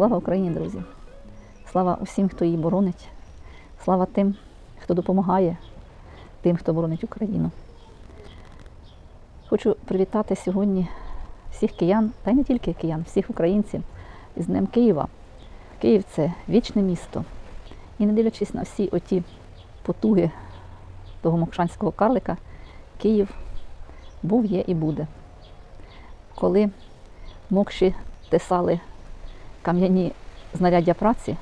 Слава Україні, друзі! Слава усім, хто її боронить. Слава тим, хто допомагає, тим, хто боронить Україну. Хочу привітати сьогодні всіх киян, та й не тільки киян, всіх українців із Днем Києва. Київ це вічне місто. І не дивлячись на всі оті потуги того мокшанського карлика, Київ був, є і буде. Коли мокші тесали кам'яні знаряддя праці,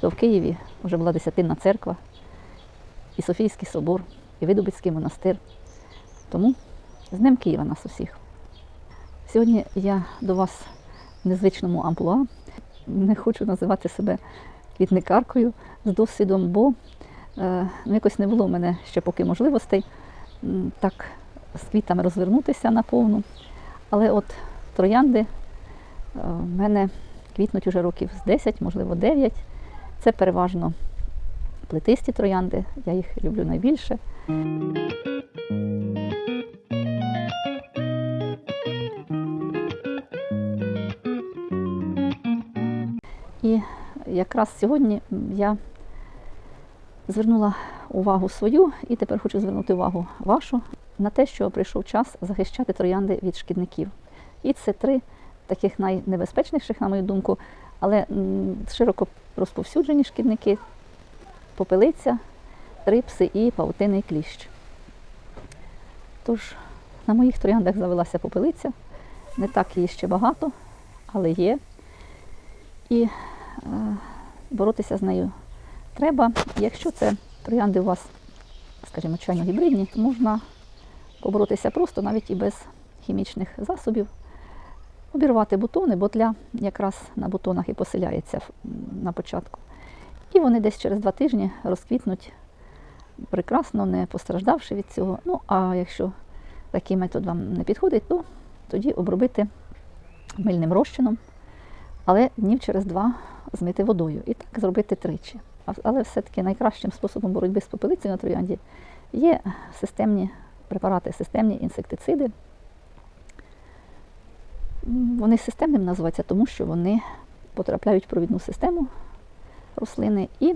то в Києві вже була десятинна церква, і Софійський собор, і Видубицький монастир. Тому з Днем Києва нас усіх. Сьогодні я до вас в незвичному амплуа. Не хочу називати себе квітникаркою з досвідом, бо е, ну, якось не було в мене ще поки можливостей так з квітами розвернутися наповну. Але от троянди е, в мене квітнуть уже років з 10, можливо, 9. Це переважно плетисті троянди, я їх люблю найбільше. І якраз сьогодні я звернула увагу свою і тепер хочу звернути увагу вашу на те, що прийшов час захищати троянди від шкідників. І це три таких найнебезпечніших, на мою думку, але широко розповсюджені шкідники попелиця, трипси і павутинний кліщ. Тож на моїх трояндах завелася попелиця. Не так її ще багато, але є. І е, боротися з нею треба. Якщо це троянди у вас, скажімо, чайно гібридні, то можна поборотися просто навіть і без хімічних засобів. Обірвати бутони, бо тля якраз на бутонах і поселяється на початку. І вони десь через два тижні розквітнуть прекрасно, не постраждавши від цього. Ну, а якщо такий метод вам не підходить, то тоді обробити мильним розчином, але днів через два змити водою. І так зробити тричі. Але все-таки найкращим способом боротьби з попелицею на троянді є системні препарати, системні інсектициди. Вони системним називаються, тому що вони потрапляють в провідну систему рослини і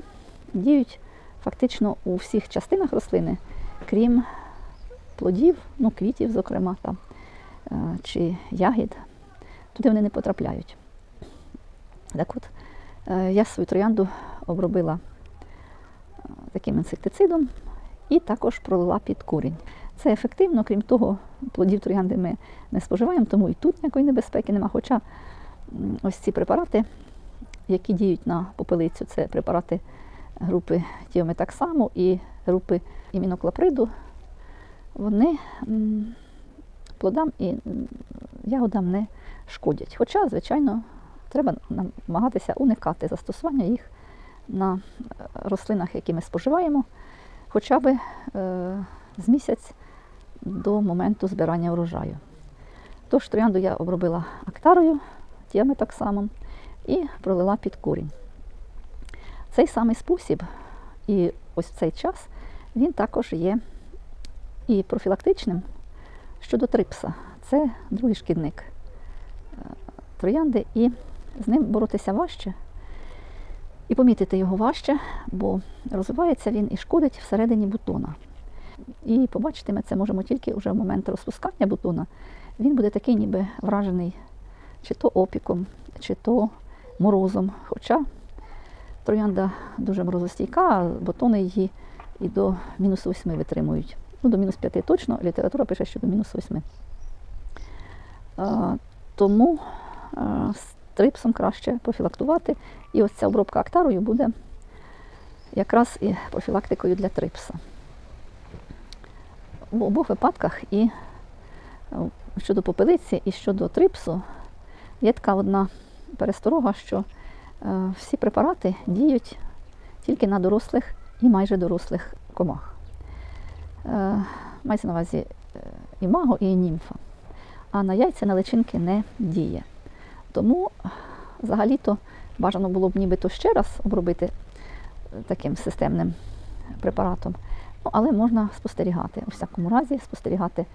діють фактично у всіх частинах рослини, крім плодів, ну, квітів, зокрема, там, е, чи ягід. Туди вони не потрапляють. Так от, е, я свою троянду обробила е, таким інсектицидом і також пролила під корінь. Це ефективно, крім того, плодів троянди ми не споживаємо, тому і тут ніякої небезпеки нема. Хоча ось ці препарати, які діють на попелицю, це препарати групи тіометаксаму і групи іміноклаприду, вони плодам і ягодам не шкодять. Хоча, звичайно, треба намагатися уникати застосування їх на е, рослинах, які ми споживаємо, хоча б е, з місяць до моменту збирання врожаю. Тож троянду я обробила актарою, тіями так само, і пролила під корінь. Цей самий спосіб, і ось в цей час він також є і профілактичним щодо трипса. Це другий шкідник е, троянди, і з ним боротися важче. І помітити його важче, бо розвивається він і шкодить всередині бутона. І побачити ми це можемо тільки вже в момент розпускання бутона. Він буде такий, ніби вражений чи то опіком, чи то морозом. Хоча троянда дуже морозостійка, а бутони її і до мінус 8 витримують. Ну, до мінус 5 точно, література пише, що до мінус 8. А, тому з трипсом краще профілактувати. І ось ця обробка актарою буде якраз і профілактикою для трипса. В обох випадках і е, щодо попелиці, і щодо трипсу є така одна пересторога, що е, всі препарати діють тільки на дорослих і майже дорослих комах. Е, мається на увазі і маго, і німфа. А на яйця на личинки не діє. Тому взагалі-то бажано було б нібито ще раз обробити таким системним препаратом. Ну, але можна спостерігати, у всякому разі, спостерігати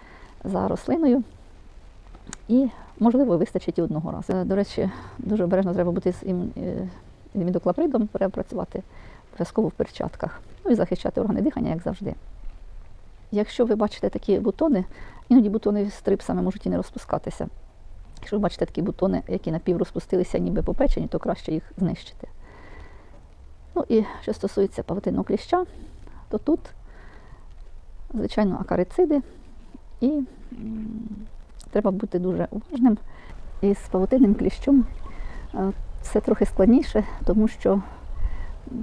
за рослиною і можливо, вистачить і одного разу. Е, До речі, дуже обережно треба бути з е, імідоклапридом, треба працювати обов'язково в перчатках. Ну і захищати органи дихання, як завжди. Якщо ви бачите такі бутони, іноді бутони з трипсами можуть і не розпускатися. Якщо ви бачите такі бутони, які напіврозпустилися ніби попечені, то краще їх знищити. Ну і що стосується павутинного кліща, то тут, звичайно, акарициди і треба бути дуже уважним. І з павутинним кліщом все трохи складніше, тому що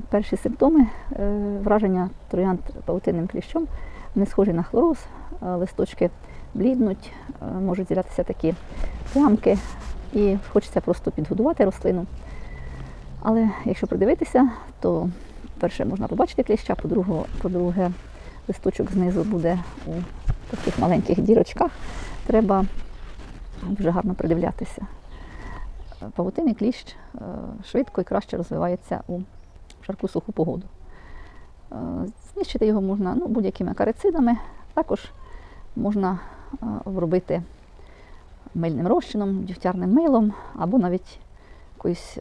перші симптоми е, враження троянд павутинним кліщом не схожі на хлороз, листочки бліднуть, е, можуть з'являтися такі плямки, і хочеться просто підгодувати рослину. Але якщо придивитися, то перше можна побачити кліща, по-друге, по-друге, листочок знизу буде у таких маленьких дірочках. Треба дуже гарно придивлятися. Павутинний кліщ е, швидко і краще розвивається у жарку суху погоду. Е, Знищити його можна ну, будь-якими акарицидами, також можна е, обробити мильним розчином, дюгтярним милом або навіть якоюсь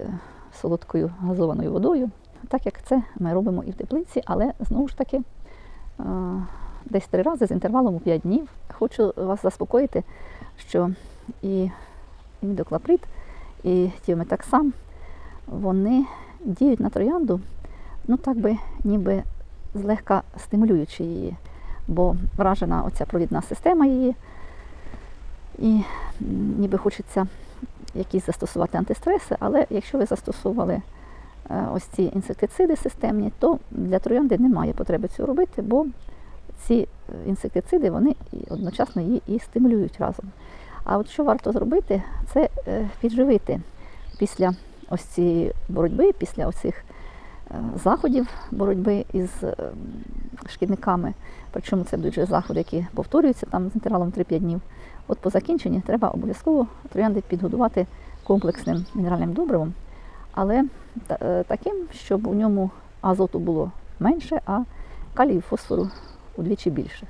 солодкою газованою водою. Так як це ми робимо і в теплиці, але знову ж таки десь три рази з інтервалом у 5 днів. Хочу вас заспокоїти, що і імідоклаприд, і тіометаксам, вони діють на троянду, ну так би ніби злегка стимулюючи її, бо вражена оця провідна система її, і ніби хочеться якісь застосувати антистреси, але якщо ви застосовували ось ці інсектициди системні, то для троянди немає потреби цього робити, бо ці е, інсектициди вони одночасно її і стимулюють разом. А от що варто зробити, це е, підживити після ось цієї боротьби, після оцих е, заходів боротьби із е, шкідниками. Причому це будуть заходи, які повторюються там з інтервалом 3-5 днів. От по закінченні треба обов'язково троянди підгодувати комплексним мінеральним добривом, але е, таким, щоб у ньому азоту було менше, а калію фосфору удвічі більше.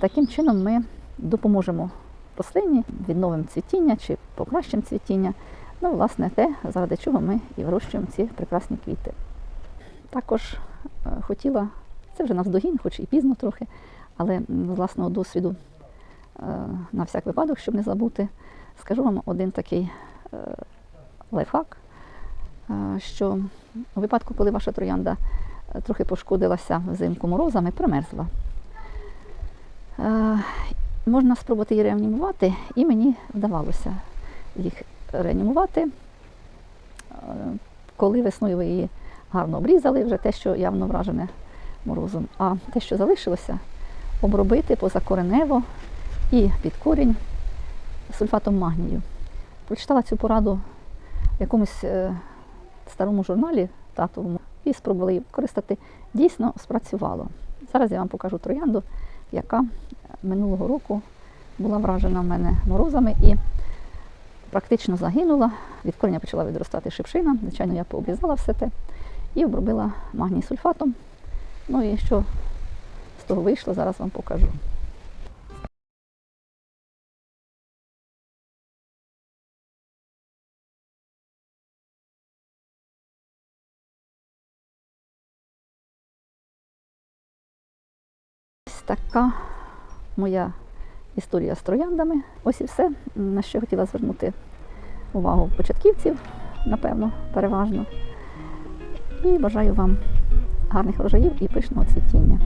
Таким чином ми допоможемо рослині, відновимо цвітіння чи покращимо цвітіння. Ну, власне, те, заради чого ми і вирощуємо ці прекрасні квіти. Також е, хотіла, це вже навздогін, хоч і пізно трохи, але з власного досвіду, е, на всяк випадок, щоб не забути, скажу вам один такий лайфхак, що у випадку, коли ваша троянда е, трохи пошкодилася взимку морозами, примерзла. Е, Можна спробувати її реанімувати, і мені вдавалося їх реанімувати. Е, Коли весною ви її гарно обрізали, вже те, що явно вражене морозом, а те, що залишилося, обробити позакоренево і під корінь сульфатом магнію. Прочитала цю пораду в якомусь е, старому журналі татовому і спробувала її використати. Дійсно спрацювало. Зараз я вам покажу троянду, яка минулого року була вражена в мене морозами і практично загинула. Від корення почала відростати шипшина. Звичайно, я пообрізала все те і обробила магній сульфатом. Ну і що з того вийшло, зараз вам покажу. Ось така моя історія з трояндами. Ось і все, на що хотіла звернути увагу початківців, напевно, переважно. І бажаю вам гарних врожаїв і пишного цвітіння.